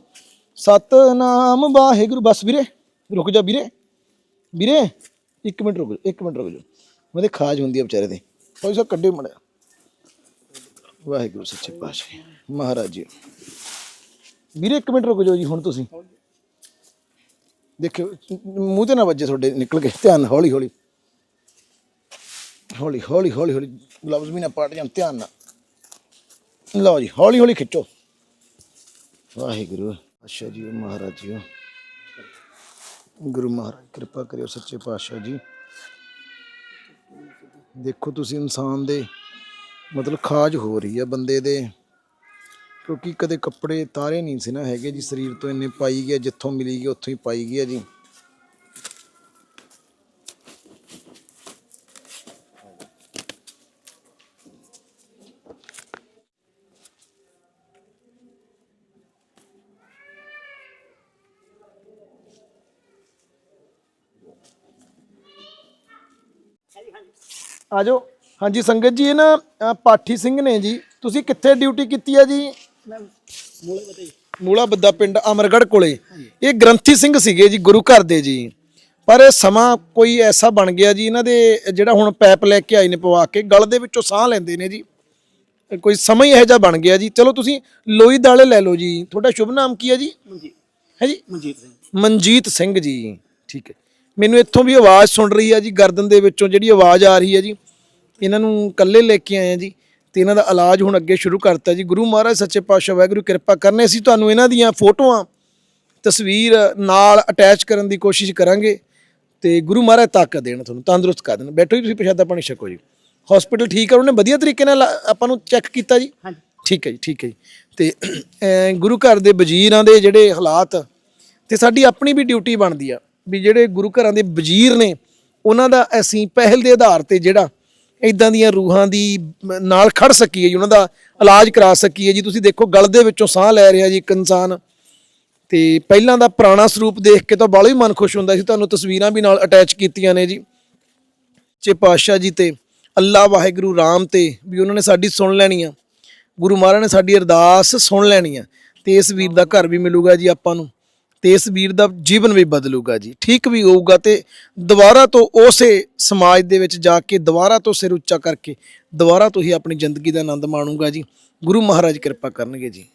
ਸਤਨਾਮ ਵਾਹਿਗੁਰੂ। ਬਸ ਵੀਰੇ, ਰੁਕ ਜਾ ਵੀਰੇ। ਵੀਰੇ, ਇੱਕ ਮਿੰਟ ਰੁਕ ਇੱਕ ਮਿੰਟ ਰੁਕ ਜਾ। ਉਹਦੇ ਖਾਜ ਹੁੰਦੀ ਆ ਵਿਚਾਰੇ ਦੇ। ਕੋਈ ਸਾ ਕੱਢੇ ਮੜਿਆ ਵਾਹਿਗੁਰੂ ਸੱਚੇ ਪਾਤਸ਼ਾਹ ਮਹਾਰਾਜ ਜੀ। ਵੀਰੇ, ਇੱਕ ਮਿੰਟ ਰੁਕ ਜਾਓ ਜੀ, ਹੁਣ ਤੁਸੀਂ। ਦੇਖਿਓ, ਮੂੰਹ ਤੇ ਨਾ ਵੱਜੇ ਤੁਹਾਡੇ, ਨਿਕਲ ਕੇ ਧਿਆਨ ਹੌਲੀ ਹੌਲੀ। ਹੌਲੀ ਹੌਲੀ ਹੌਲੀ ਹੌਲੀ। ਗਲਵਜ਼ ਵੀ ਨਾ ਪਾਟ ਜਾਣ, ਧਿਆਨ ਨਾਲ। ਲਓ ਜੀ, ਹੌਲੀ ਹੌਲੀ ਖਿੱਚੋ। ਵਾਹਿਗੁਰੂ ਅੱਛਾ ਜੀ, ਮਹਾਰਾਜ ਜੀ। ਗੁਰੂ ਮਹਾਰਾਜ, ਕਿਰਪਾ ਕਰਿਓ ਸੱਚੇ ਪਾਤਸ਼ਾਹ ਜੀ। ਦੇਖੋ ਤੁਸੀਂ ਇਨਸਾਨ ਦੇ ਮਤਲਬ ਖਾਜ ਹੋ ਰਹੀ ਹੈ ਬੰਦੇ ਦੇ, ਕਿਉਂਕਿ ਕਦੇ ਕੱਪੜੇ ਤਾਰੇ ਨਹੀਂ ਸੀ ਨਾ ਹੈਗੇ ਜੀ, ਸਰੀਰ ਤੋਂ ਇੰਨੇ ਪਾਈ ਗਿਆ ਜਿੱਥੋਂ ਮਿਲੀ ਗਈ, ਉੱਥੋਂ ਹੀ ਪਾਈ ਗਿਆ ਜੀ। ਆਜੋ ਹਾਂਜੀ ਸੰਗਤ ਜੀ ਇਹ ਨਾ ਪਾਠੀ ਸਿੰਘ ਨੇ ਜੀ ਤੁਸੀਂ ਕਿੱਥੇ ਡਿਊਟੀ ਕੀਤੀ ਹੈ ਜੀ? ਮੂਲਾ ਬੱਦਾ ਪਿੰਡ ਅਮਰਗੜ੍ਹ ਕੋਲੇ। ਇਹ ਗ੍ਰੰਥੀ ਸਿੰਘ ਸੀਗੇ ਜੀ ਗੁਰੂ ਘਰ ਦੇ ਜੀ। ਪਰ ਇਹ ਸਮਾਂ ਕੋਈ ਐਸਾ ਬਣ ਗਿਆ ਜੀ ਇਹਨਾਂ ਦੇ ਜਿਹੜਾ ਹੁਣ ਪੈਪ ਲੈ ਕੇ ਆਏ ਨੇ ਪਵਾ ਕੇ ਗਲ ਦੇ ਵਿੱਚੋਂ ਸਾਹ ਲੈਂਦੇ ਨੇ ਜੀ। ਕੋਈ ਸਮਾਂ ਹੀ ਇਹੋ ਜਿਹਾ ਬਣ ਗਿਆ ਜੀ। ਚਲੋ ਤੁਸੀਂ ਲੋਈ ਦਾਲੇ ਲੈ ਲਓ ਜੀ। ਤੁਹਾਡਾ ਸ਼ੁਭ ਨਾਮ ਕੀ ਹੈ ਜੀ? ਹੈ ਜੀ? ਮਨਜੀਤ ਸਿੰਘ। ਮਨਜੀਤ ਸਿੰਘ ਜੀ। ਠੀਕ ਹੈ। ਮੈਨੂੰ ਇੱਥੋਂ ਵੀ ਆਵਾਜ਼ ਸੁਣ ਰਹੀ ਹੈ ਜੀ ਗਰਦਨ ਦੇ ਵਿੱਚੋਂ ਜਿਹੜੀ ਆਵਾਜ਼ ਆ ਰਹੀ ਹੈ ਜੀ। ਇਹਨਾਂ ਨੂੰ ਇਕੱਲੇ ਲੈ ਕੇ ਆਏ ਆ ਜੀ ਤੇ ਇਹਨਾਂ ਦਾ ਇਲਾਜ ਹੁਣ ਅੱਗੇ ਸ਼ੁਰੂ ਕਰਤਾ ਜੀ। ਗੁਰੂ ਮਹਾਰਾਜ ਸੱਚੇ ਪਾਤਸ਼ਾਹ ਵਾਹਿਗੁਰੂ ਕਿਰਪਾ ਕਰਨੇ ਅਸੀਂ ਤੁਹਾਨੂੰ ਇਹਨਾਂ ਦੀਆਂ ਫੋਟੋਆਂ ਤਸਵੀਰ ਨਾਲ ਅਟੈਚ ਕਰਨ ਦੀ ਕੋਸ਼ਿਸ਼ ਕਰਾਂਗੇ ਤੇ ਗੁਰੂ ਮਹਾਰਾਜ ਤਾਕਤ ਦੇਣ ਤੁਹਾਨੂੰ ਤੰਦਰੁਸਤ ਕਰ ਦੇਣ। ਬੈਠੋ ਜੀ ਤੁਸੀਂ ਪ੍ਰਸ਼ਾਦਾ ਪਾਣੀ ਛਕੋ ਜੀ। ਹਸਪੀਟਲ ਠੀਕ ਹੈ ਉਹਨੇ ਵਧੀਆ ਤਰੀਕੇ ਨਾਲ ਆਪਾਂ ਨੂੰ ਚੈੱਕ ਕੀਤਾ ਜੀ। ਹਾਂਜੀ। ਠੀਕ ਹੈ ਜੀ ਠੀਕ ਹੈ ਜੀ। ਤੇ ਗੁਰੂ ਘਰ ਦੇ ਵਜ਼ੀਰਾਂ ਦੇ ਜਿਹੜੇ ਹਾਲਾਤ ਤੇ ਸਾਡੀ ਆਪਣੀ ਵੀ ਡਿਊਟੀ ਬਣਦੀ ਆ। ਵੀ ਜਿਹੜੇ ਗੁਰੂ ਘਰਾਂ ਦੇ ਵਜ਼ੀਰ ਨੇ, ਉਹਨਾਂ ਦਾ ਅਸੀਂ ਪਹਿਲ ਦੇ ਆਧਾਰ ਤੇ ਜਿਹੜਾ ਇਦਾਂ ਦੀਆਂ ਰੂਹਾਂ ਦੀ ਨਾਲ ਖੜ ਸਕੀਏ ਜੀ, ਉਹਨਾਂ ਦਾ ਇਲਾਜ ਕਰਾ ਸਕੀਏ ਜੀ। ਤੁਸੀਂ ਦੇਖੋ, ਗਲ ਦੇ ਵਿੱਚੋਂ ਸਾਹ ਲੈ ਰਿਹਾ ਜੀ ਇੱਕ ਇਨਸਾਨ। ਤੇ ਪਹਿਲਾਂ ਦਾ ਪੁਰਾਣਾ ਸਰੂਪ ਦੇਖ ਕੇ ਤਾਂ ਬਾਹਲਾ ਹੀ ਮਨ ਖੁਸ਼ ਹੁੰਦਾ ਸੀ। ਤੁਹਾਨੂੰ ਤਸਵੀਰਾਂ ਵੀ ਨਾਲ ਅਟੈਚ ਕੀਤੀਆਂ ਨੇ ਜੀ। ਚੇ ਪਾਤਸ਼ਾਹ ਜੀ ਤੇ ਅੱਲਾ ਵਾਹਿਗੁਰੂ ਰਾਮ ਤੇ ਵੀ ਉਹਨਾਂ ਨੇ ਸਾਡੀ ਸੁਣ ਲੈਣੀ ਆ। ਗੁਰੂ ਮਹਾਰਾਜ ਨੇ ਸਾਡੀ ਅਰਦਾਸ ਸੁਣ ਲੈਣੀ ਆ। ਤੇ ਇਸ ਵੀਰ ਦਾ ਘਰ ਵੀ ਮਿਲੂਗਾ ਜੀ ਆਪਾਂ ਨੂੰ। ਤੇ ਇਸ ਵੀਰ ਦਾ ਜੀਵਨ ਵੀ ਬਦਲੂਗਾ ਜੀ। ਠੀਕ ਵੀ ਹੋਊਗਾ ਤੇ ਦੁਬਾਰਾ ਤੋਂ ਉਸੇ ਸਮਾਜ ਦੇ ਵਿੱਚ ਜਾ ਕੇ ਦੁਬਾਰਾ ਤੋਂ ਸਿਰ ਉੱਚਾ ਕਰਕੇ ਦੁਬਾਰਾ ਤੋਂ ਹੀ ਆਪਣੀ ਜ਼ਿੰਦਗੀ ਦਾ ਆਨੰਦ ਮਾਣੂਗਾ ਜੀ। ਗੁਰੂ ਮਹਾਰਾਜ ਕਿਰਪਾ ਕਰਨਗੇ ਜੀ।